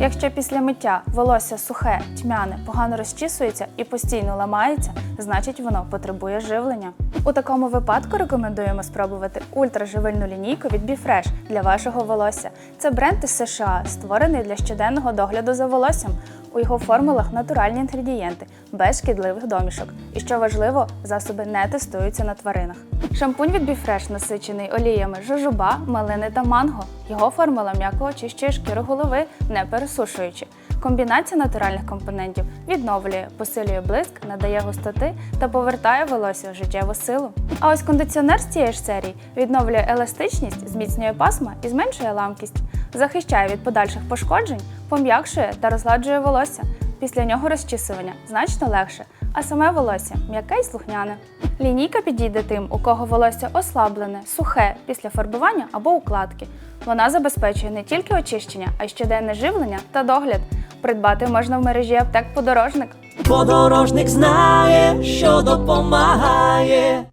Якщо після миття волосся сухе, тьмяне, погано розчісується і постійно ламається, значить воно потребує живлення. У такому випадку рекомендуємо спробувати ультраживильну лінійку від BeFresh для вашого волосся. Це бренд із США, створений для щоденного догляду за волоссям. У його формулах натуральні інгредієнти, без шкідливих домішок. І що важливо, засоби не тестуються на тваринах. Шампунь від Біфреш насичений оліями жожоба, малини та манго. Його формула м'яко очищує шкіру голови, не пересушуючи. Комбінація натуральних компонентів відновлює, посилює блиск, надає густоти та повертає волосся в життєву силу. А ось кондиціонер з цієї ж серії відновлює еластичність, зміцнює пасма і зменшує ламкість, захищає від подальших пошкоджень, пом'якшує та розгладжує волосся. Після нього розчісування значно легше, а саме волосся м'яке й слухняне. Лінійка підійде тим, у кого волосся ослаблене, сухе після фарбування або укладки. Вона забезпечує не тільки очищення, а й щоденне живлення та догляд. Придбати можна в мережі аптек подорожник. Подорожник знає, що допомагає.